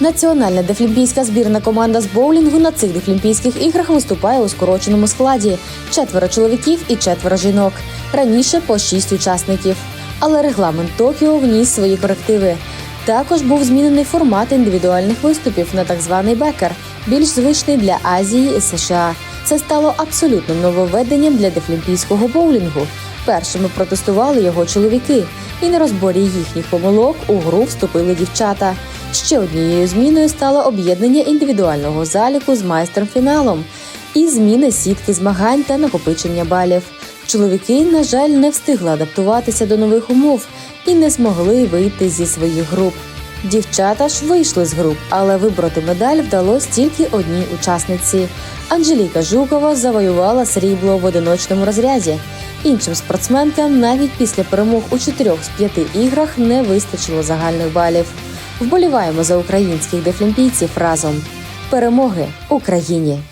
Національна дефлімпійська збірна команда з боулінгу на цих дефлімпійських іграх виступає у скороченому складі: четверо чоловіків і четверо жінок. Раніше по шість учасників. Але регламент Токіо вніс свої корективи. Також був змінений формат індивідуальних виступів на так званий бекер, більш звичний для Азії і США. Це стало абсолютним нововведенням для дефлімпійського боулінгу. Першими протестували його чоловіки, і на розборі їхніх помилок у гру вступили дівчата. Ще однією зміною стало об'єднання індивідуального заліку з майстром-фіналом і зміни сітки змагань та накопичення балів. Чоловіки, на жаль, не встигли адаптуватися до нових умов і не змогли вийти зі своїх груп. Дівчата ж вийшли з груп, але вибороти медаль вдалося тільки одній учасниці. Анжеліка Жукова завоювала срібло в одиночному розряді. Іншим спортсменкам навіть після перемог у чотирьох з п'яти іграх не вистачило загальних балів. Вболіваємо за українських дефлімпійців разом. Перемоги Україні!